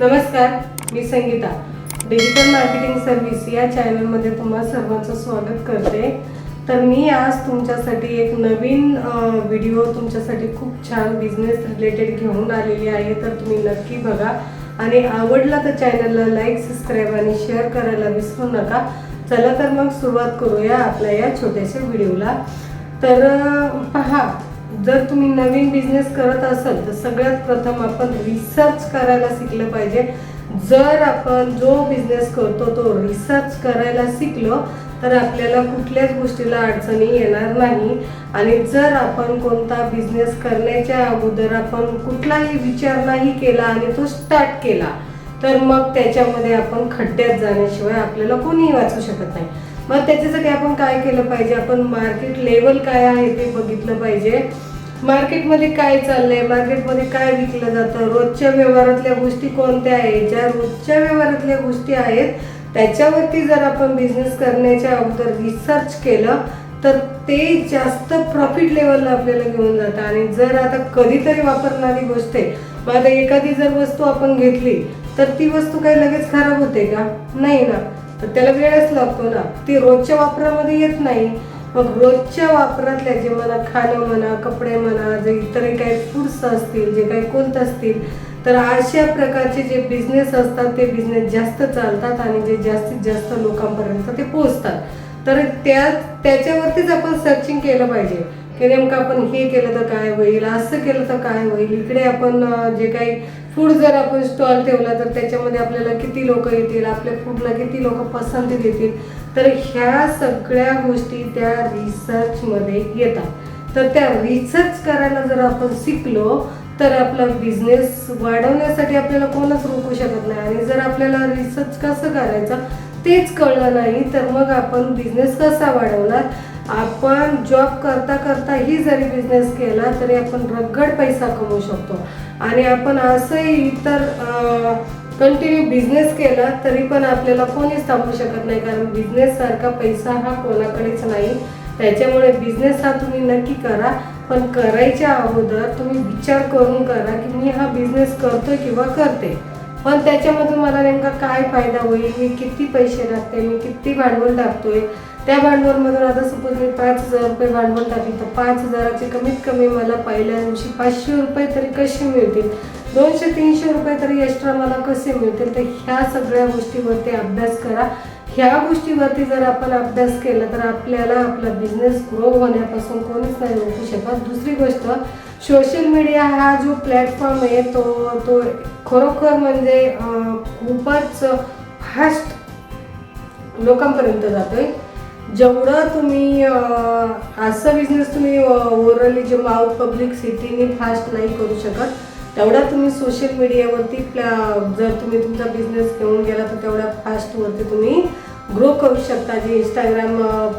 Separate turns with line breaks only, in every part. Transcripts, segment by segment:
नमस्कार मी Sangeeta. Digital marketing service या चॅनलमध्ये तुम्हा सर्वांचं स्वागत करते. तर मी आज तुमच्यासाठी एक नवीन व्हिडिओ तुमच्यासाठी खूप छान बिझनेस रिलेटेड घेऊन आलेली आहे. तर तुम्ही नक्की बघा. आणि आवडला तर चॅनलला लाईक सबस्क्राईब आणि शेअर करायला विसरू नका. चला तर मग सुरुवात करूया आपल्या या छोट्याशा व्हिडिओला तर पहा जर तुम्ही नवीन बिझनेस करत असाल तर सगळ्यात प्रथम आपण रिसर्च करायला शिकलं पाहिजे. जर आपण जो बिझनेस करतो तो रिसर्च करायला शिकलो तर आपल्याला कुठल्याच गोष्टीला अडचणी येणार नाही. आणि जर आपण कोणता बिझनेस करण्याच्या अगोदर आपण कुठलाही विचार नाही केला आणि तो स्टार्ट केला तर मग त्याच्यामध्ये आपण खड्ड्यात जाण्याशिवाय आपल्याला कोणीही वाचू शकत नाही. मग त्याच्यासाठी आपण काय केलं पाहिजे? आपण मार्केट लेवल काय आहे ते बघितलं पाहिजे. मार्केटमध्ये काय चाललंय? मार्केटमध्ये काय विकलं जातं? रोजच्या व्यवहारातल्या गोष्टी कोणत्या आहेत? ज्या रोजच्या व्यवहारातल्या गोष्टी आहेत त्याच्यावरती जर आपण बिझनेस करण्याच्या अगोदर रिसर्च केलं तर ते जास्त प्रॉफिट लेवलला आपल्याला घेऊन जातं. आणि जर आता कधीतरी वापरणारी गोष्ट आहे मग आता एखादी जर वस्तू आपण घेतली तर ती वस्तू काही लगेच खराब होते का? नाही ना. तर त्याला वेळच लागतो ना. ती रोजच्या वापरामध्ये येत नाही. मग रोजच्या वापरातल्या जे म्हणा खाणं म्हणा कपडे म्हणा जे इतरही काही फूड्स असतील जे काही कोणत असतील तर अशा प्रकारचे जे बिझनेस असतात ते बिझनेस जास्त चालतात आणि जे जास्तीत जास्त लोकांपर्यंत ते पोहोचतात. तर त्या त्याच्यावरतीच आपण सर्चिंग केलं पाहिजे. की नेमकं आपण हे केलं तर काय होईल असं केलं तर काय होईल? इकडे आपण जे काही फूड जर आपण स्टॉल ठेवला तर त्याच्यामध्ये आपल्याला किती लोक येतील? आपल्या फूडला किती लोक पसंती देतील? तर ह्या सगळ्या गोष्टी त्या रिसर्चमध्ये येतात. तर त्या रिसर्च करायला जर आपण शिकलो तर आपला बिझनेस वाढवण्यासाठी आपल्याला कोणच रोखू शकत नाही. आणि जर आपल्याला रिसर्च कसं करायचं तेच कळलं नाही तर मग आपण बिझनेस कसा वाढवणार? आपण जॉब करता करताही जरी बिझनेस केला तरी आपण रगड पैसा कमवू शकतो. आणि आपण असंही इतर कंटिन्यू बिझनेस केला तरी पण आपल्याला कोणीच थांबू शकत नाही. कारण बिझनेस सारखा पैसा हा कोणाकडेच नाही. त्याच्यामुळे बिझनेस हा तुम्ही नक्की करा. पण करायच्या अगोदर तुम्ही विचार करून करा की मी हा बिझनेस करतोय किंवा करते. पण त्याच्यामधून मला नेमका काय फायदा होईल? मी किती पैसे टाकते मी किती भांडवल टाकतोय? त्या भांडवलमधून आता सपोज मी पाच हजार रुपये भांडवल टाकली तर पाच हजाराचे कमीत कमी मला पहिल्या दिवशी पाचशे रुपये तरी कसे मिळतील? दोनशे तीनशे रुपये तरी एक्स्ट्रा मला कसे मिळतील? तर ह्या सगळ्या गोष्टीवरती अभ्यास करा. ह्या गोष्टीवरती जर आपण अभ्यास केला तर आपल्याला आपला बिझनेस ग्रो होण्यापासून कोणीच नाही रोखू शकत. दुसरी गोष्ट सोशल मीडिया हा जो प्लॅटफॉर्म आहे तो तो खरोखर म्हणजे खूपच फास्ट लोकांपर्यंत जातो आहे जेवढं तुम्ही आजचा बिझनेस तुम्ही ओव्हरऑली जे माउथ पब्लिक सिटीने फास्ट नाही करू शकत तेवढा तुम्ही सोशल मीडियावरती प्ला- जर तुम्ही तुमचा बिझनेस घेऊन गेला तर तेवढ्या फास्टवरती तुम्ही ग्रो करू शकता. जे इंस्टाग्राम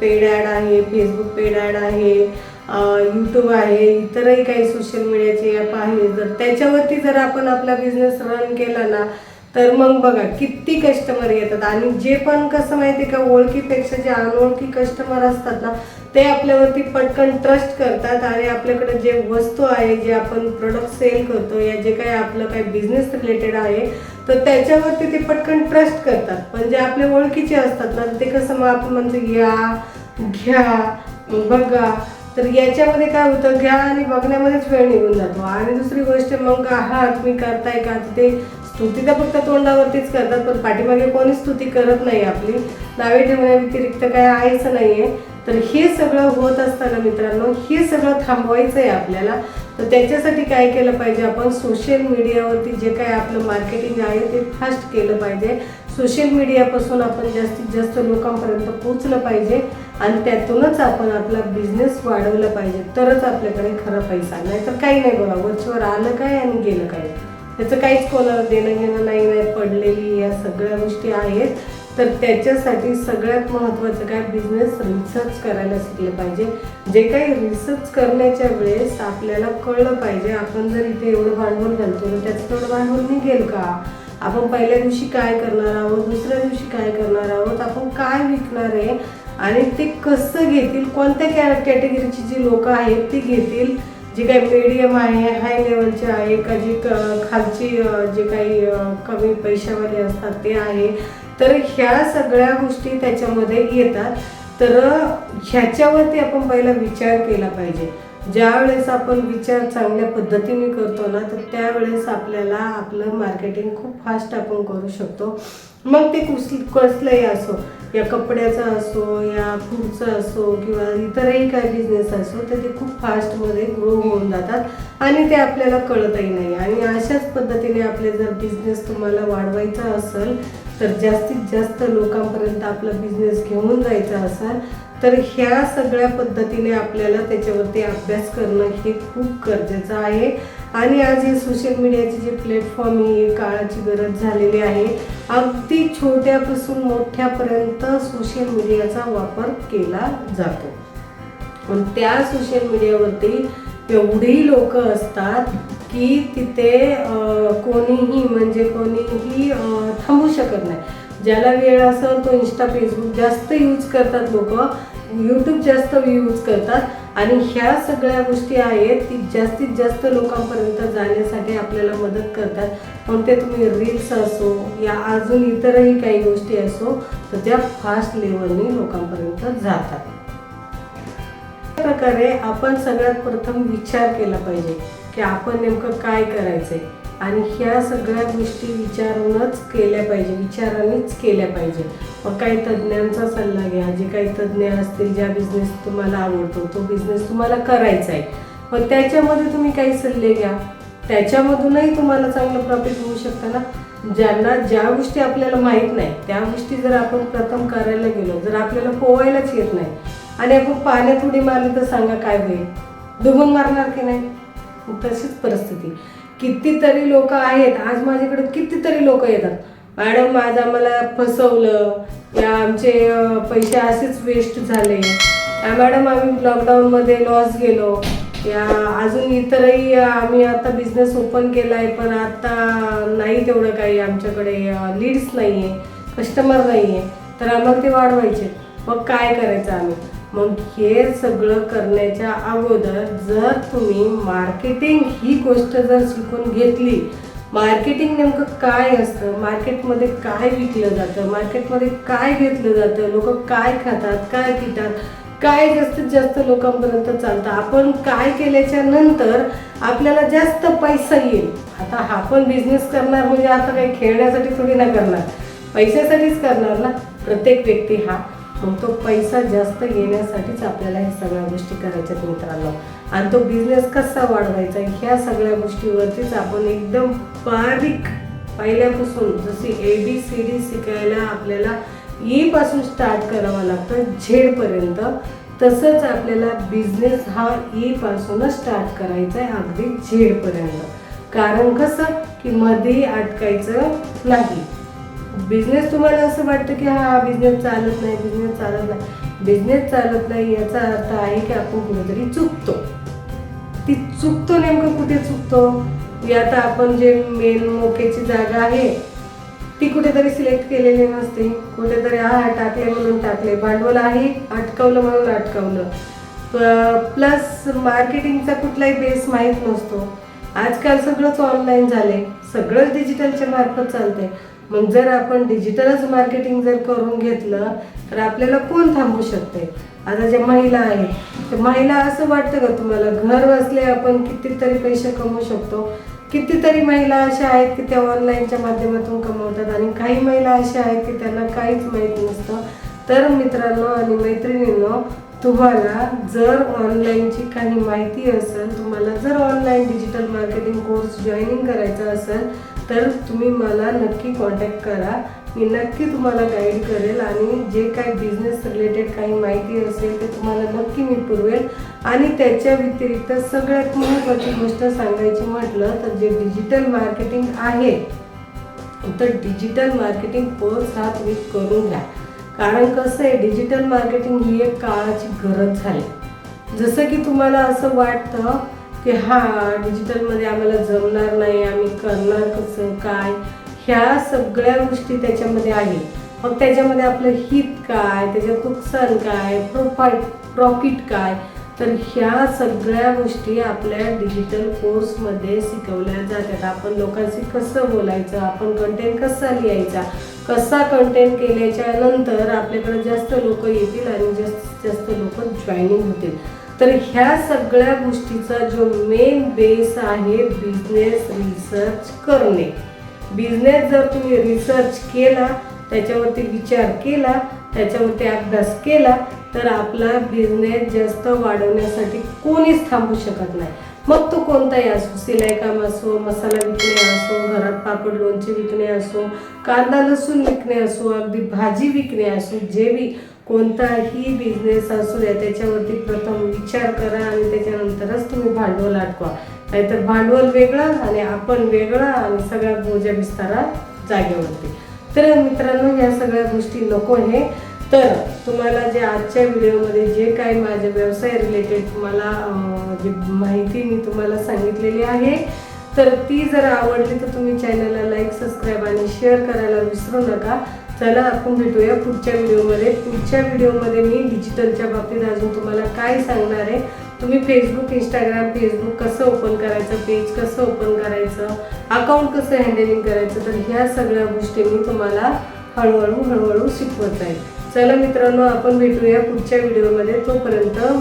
पेड ॲड आहे फेसबुक पेड ॲड आहे यूट्यूब आहे इतरही काही सोशल मीडियाचे ॲप आहे जर त्याच्यावरती जर आपण आपला बिझनेस रन केला ना तर मग बघा किती कस्टमर येतात आणि जे पण कसं माहिती का ओळखीपेक्षा जे अनोळखी कस्टमर असतात ना ते आपल्यावरती पटकन ट्रस्ट करतात आणि आपल्याकडे जे वस्तू आहे जे आपण प्रोडक्ट सेल करतो या जे काही आपलं काही बिझनेस रिलेटेड आहे तर त्याच्यावरती ते पटकन ट्रस्ट करतात. पण जे आपले ओळखीचे असतात ना ते कसं मग आपण म्हणजे या घ्या बघा. तर याच्यामध्ये काय होतं घ्या आणि बघण्यामध्येच वेळ निघून जातो. आणि दुसरी गोष्ट मग हा तुम्ही करताय का? तिथे ते स्तुती तर फक्त तोंडावरतीच करतात पण पाठीमागे कोणी स्तुती करत नाही आपली. नावे ठेवण्याव्यतिरिक्त काय आहेच आहे तर हे सगळं होत असताना मित्रांनो हे सगळं थांबवायचं आहे आपल्याला. तर त्याच्यासाठी काय केलं पाहिजे आपण? सोशल मीडियावरती जे काय आपलं मार्केटिंग आहे ते फास्ट केलं पाहिजे. सोशल मीडियापासून आपण जास्तीत जास्त लोकांपर्यंत पोचलं पाहिजे आणि त्यातूनच आपण आपला बिझनेस वाढवला पाहिजे. तरच आपल्याकडे खरा पैसा. नाही तर काही नाही बघा वरच्यावर आलं काय आणि गेलं काय? त्याचं काहीच कोणाला देणं घेणं नाही नाही पडलेली या सगळ्या गोष्टी आहेत. तर त्याच्यासाठी सगळ्यात महत्त्वाचं काय? बिझनेस रिसर्च करायला शिकले पाहिजे. जे काही रिसर्च करण्याच्या वेळेस आपल्याला कळलं पाहिजे आपण जर इथे एवढं भांडवल घालतो तर त्याचं तेवढं भांडवल निघेल का? आपण पहिल्या दिवशी काय करणार आहोत? दुसऱ्या दिवशी काय करणार आहोत? आपण काय विकणार आहे? आणि ते कसं घेतील? कोणत्या कॅ कॅटेगरीची जी लोकं आहेत ती घेतील? जी काही मीडियम आहे हाय लेवलचे आहे का जी क खालची जे काही कमी पैशावाले असतात ते आहे. तर ह्या सगळ्या गोष्टी त्याच्यामध्ये येतात. तर ह्याच्यावरती आपण पहिला विचार केला पाहिजे. ज्या वेळेस आपण विचार चांगल्या पद्धतीने करतो ना तर त्यावेळेस आपल्याला आपलं मार्केटिंग खूप फास्ट आपण करू शकतो. मग ते कुस कसलंही असो. या कपड्याचा असो या फूडचा असो किंवा इतरही काही बिझनेस असो तर ते खूप फास्टमध्ये ग्रो होऊन जातात आणि ते आपल्याला कळतही नाही. आणि अशाच पद्धतीने आपले जर बिझनेस तुम्हाला वाढवायचा असेल तर जास्तीत जास्त लोकांपर्यंत आपला बिझनेस घेऊन जायचा असेल तर ह्या सगळ्या पद्धतीने आपल्याला त्याच्यावरती अभ्यास करणं हे खूप गरजेचं आहे. आणि आज हे सोशल मीडियाचे जे प्लॅटफॉर्म ही काळाची गरज झालेली आहे अगदी छोट्यापासून मोठ्यापर्यंत सोशल मीडियाचा वापर केला जातो. पण त्या सोशल मीडियावरती एवढी लोक असतात की तिथे कोणीही म्हणजे कोणीही थांबू शकत नाही. ज्याला वेळ असेल तो इंस्टा फेसबुक जास्त यूज करतात लोक. यूट्यूब जास्त यूज करतात. आणि ह्या सगळ्या गोष्टी आहेत ती जास्तीत जास्त लोकांपर्यंत जाण्यासाठी आपल्याला मदत करतात. मग ते तुम्ही रील्स असो या अजून इतरही काही गोष्टी असो तर त्या फास्ट लेवलने लोकांपर्यंत जातात. प्रकारे आपण सगळ्यात प्रथम विचार केला पाहिजे की आपण नेमकं काय करायचंय. आणि ह्या सगळ्या गोष्टी विचारूनच केल्या पाहिजे विचारानेच केल्या पाहिजे. मग काही तज्ज्ञांचा सल्ला घ्या जे काही तज्ज्ञ असतील ज्या बिझनेस तुम्हाला आवडतो तो बिझनेस तुम्हाला करायचा आहे मग त्याच्यामध्ये तुम्ही काही सल्ले घ्या. त्याच्यामधूनही तुम्हाला चांगलं प्रॉफिट होऊ शकतं ना? ज्यांना ज्या गोष्टी आपल्याला माहीत नाही त्या गोष्टी जर आपण प्रथम करायला गेलो जर आपल्याला पोवायलाच येत नाही आणि आपण पाण्यात उडी मारली तर सांगा काय होईल? दुबंग मारणार की नाही? तशीच परिस्थिती. कितीतरी लोक आहेत आज माझ्याकडे कितीतरी लोक येतात. मॅडम आज आम्हाला फसवलं या आमचे पैसे असेच वेस्ट झाले. या मॅडम आम्ही लॉकडाऊनमध्ये लॉस गेलो. या अजून इतरही आम्ही आता बिझनेस ओपन केला आहे पण आता नाही तेवढं काही आमच्याकडे लीड्स नाही आहे कस्टमर नाही आहे तर आम्हाला ते वाढवायचे. मग काय करायचं आम्ही? मग हे सगळं करण्याच्या अगोदर जर तुम्ही मार्केटिंग ही गोष्ट जर शिकून घेतली मार्केटिंग नेमकं काय असतं? मार्केटमध्ये काय विकलं जातं? मार्केटमध्ये काय घेतलं जातं? लोक काय खातात? काय पितात? काय जास्तीत जास्त लोकांपर्यंत चालतं? आपण काय केल्याच्यानंतर आपल्याला जास्त पैसा येईल? आता हा पण बिझनेस करणार म्हणजे आता काही खेळण्यासाठी थोडी ना करणार. पैशासाठीच करणार ना? प्रत्येक व्यक्ती हा. मग तो पैसा जास्त येण्यासाठीच आपल्याला ह्या सगळ्या गोष्टी करायच्यात मित्रांनो. आणि तो बिझनेस कसा वाढवायचा ह्या सगळ्या गोष्टीवरतीच आपण एकदम बारीक पहिल्यापासून जशी ए बी सी डी शिकायला आपल्याला ई पासून स्टार्ट करावं लागतं झेडपर्यंत तसंच आपल्याला बिझनेस हा ईपासूनच पासूनच स्टार्ट करायचा आहे अगदी झेडपर्यंत. कारण कसं की मध्ये अटकायचं नाही. बिझनेस तुम्हाला असं वाटतं की हा बिझनेस चालत नाही बिझनेस चालत नाही. बिझनेस चालत नाही याचा अर्थ आहे की आपण कुठेतरी चुकतो. ती चुकतो नेमकं कुठे चुकतो? आता आपण जे मेन मोकेची जागा आहे ती कुठेतरी सिलेक्ट केलेली नसते. कुठेतरी हा टाकले म्हणून टाकले. भांडवल आहे अटकवलं म्हणून अटकवलं. प्लस मार्केटिंगचा कुठलाही बेस माहीत नसतो. आजकाल सगळंच ऑनलाईन झाले सगळंच डिजिटलच्या मार्फत चालतंय. मग जर आपण डिजिटलच मार्केटिंग जर करून घेतलं तर आपल्याला कोण थांबू शकते? आता ज्या महिला आहेत तर महिला असं वाटतं का तुम्हाला घर बसले आपण कितीतरी पैसे कमवू शकतो? कितीतरी महिला अशा आहेत की त्या ऑनलाईनच्या माध्यमातून कमवतात आणि काही महिला अशा आहेत की त्यांना काहीच माहीत नसतं. तर मित्रांनो आणि मैत्रिणींनो तुम्हाला जर ऑनलाईनची काही माहिती असेल तुम्हाला जर online digital marketing course joining करायचा असेल तर तुम्ही मला नक्की कॉन्टॅक्ट करा. मी नक्की तुम्हाला गाईड करेल आणि जे काही बिझनेस रिलेटेड काही माहिती असेल ते तुम्हाला नक्की मी पुरवेल. आणि त्याच्या व्यतिरिक्त सगळ्यात महत्त्वाची गोष्ट सांगायची म्हटलं तर जे डिजिटल मार्केटिंग आहे तर डिजिटल मार्केटिंग कोर्स हा तुम्ही करून घ्या. कारण कसं आहे डिजिटल मार्केटिंग ही एक काळाची गरज झाली. जसं की तुम्हाला असं वाटतं की हा डिजिटलमध्ये आम्हाला जमणार नाही आम्ही करणार कसं काय? ह्या सगळ्या गोष्टी त्याच्यामध्ये आहे मग त्याच्यामध्ये आपलं हित काय? त्याच्यात नुकसान काय? प्रोफाईट प्रॉफिट काय? तर ह्या सगळ्या गोष्टी आपल्या डिजिटल कोर्समध्ये शिकवल्या जातात. आपण लोकांशी कसं बोलायचं? आपण कंटेंट कसा लिहायचा? कसा कंटेंट केल्याच्यानंतर आपल्याकडे जास्त लोक येतील आणि जास्तीत जास्त लोक जॉईनिंग होतील. तर ह्या सगळ्या गोष्टीचा जो मेन बेस आहे बिझनेस रिसर्च करणे. बिझनेस जर तुम्ही रिसर्च केला त्याच्यावरती विचार केला त्याच्यावरती अभ्यास केला तर आपला बिझनेस जास्त वाढवण्यासाठी कोणीच थांबू शकत नाही. मग तो कोणताही असो सिलाई काम असो मसाला विकणे असो घरात पापड लोणचे विकणे असो कांदा लसूण विकणे असो अगदी भाजी विकणे असो जे बी कोणताही बिझनेस असू द्या त्याच्यावरती प्रथम विचार करा आणि त्याच्यानंतरच तुम्ही भांडवल अटकवा नाहीतर भांडवल वेगळं आणि आपण वेगळं आणि सगळ्या बोजा विस्तारा जागेवरती. तर मित्रांनो या सगळ्या गोष्टी नको आहे तर तुम्हाला जे आजच्या व्हिडिओमध्ये जे काही माझ्या व्यवसाय रिलेटेड तुम्हाला जी माहिती मी तुम्हाला सांगितलेली आहे तर ती जर आवडली तर तुम्ही चॅनलला लाईक सबस्क्राईब आणि शेअर करायला विसरू नका. चला आपण भेटूया पुढच्या व्हिडिओमध्ये पुढच्या व्हिडिओमध्ये मी डिजिटलच्या बाबतीत अजून तुम्हाला काय सांगणार आहे? तुम्ही फेसबुक इंस्टाग्राम फेसबुक कसं ओपन करायचं पेज कसं ओपन करायचं अकाउंट कसं हँडलिंग करायचं तर ह्या सगळ्या गोष्टी मी तुम्हाला हळूहळू हळूहळू शिकवत आहे. चला मित्रांनो आपण भेटूया पुढच्या व्हिडिओमध्ये तोपर्यंत